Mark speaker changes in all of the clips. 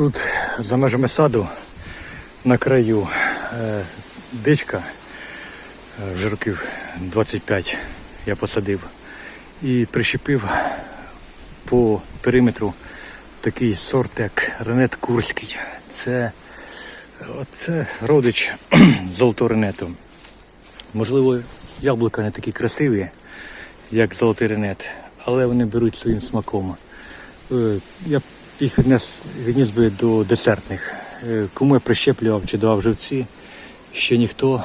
Speaker 1: Тут за межами саду на краю е, дичка, е, вже років 25 я посадив і прищепив по периметру такий сорт, як ренет курський. Це, це родич золотого ренету. Можливо, яблука не такі красиві, як золотий ренет, але вони беруть своїм смаком. Е, Я їх віднес, відніс би до десертних. Е, Кому я прищеплював чи давав живці, ще ніхто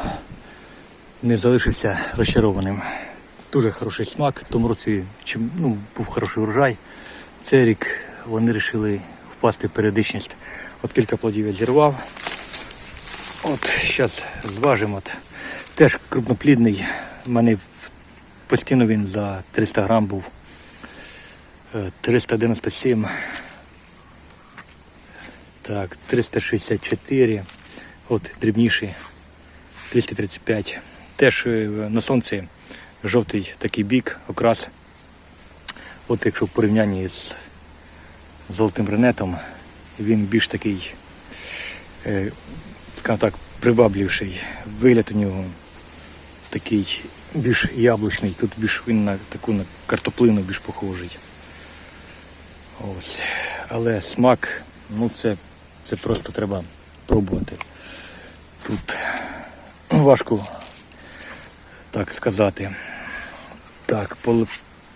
Speaker 1: не залишився розчарованим. Дуже хороший смак. Тому році чим, ну, був хороший урожай. Цей рік вони вирішили впасти в періодичність. От кілька плодів я зірвав. От зараз зважимо. От. Теж крупноплідний. У мене постійно він за 300 грам був. Е, 397. Так, 364. От дрібніший. 235. Теж е, на сонці жовтий такий бік, окрас. От якщо в порівнянні з золотим ренетом, він більш такий, е, скажімо так, привабливший. Вигляд у нього такий більш яблучний, тут більш він на таку на картоплину більш похожий. Ось. Але смак, ну це, це просто треба пробувати. Тут важко так сказати. Так,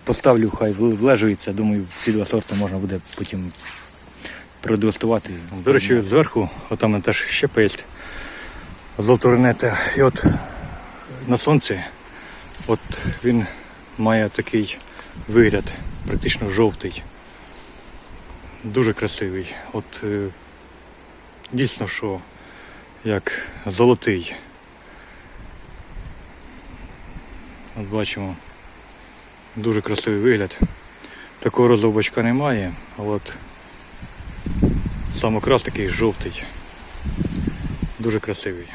Speaker 1: поставлю, хай влежується. Думаю, ці два сорти можна буде потім продегустувати. До речі, зверху, отам теж ще песть золоторенета. І от на сонці, от він має такий вигляд, практично жовтий. Дуже красивий. От е, дійсно, що як золотий. От бачимо, дуже красивий вигляд. Такого розового немає, а от сам окрас такий жовтий. Дуже красивий.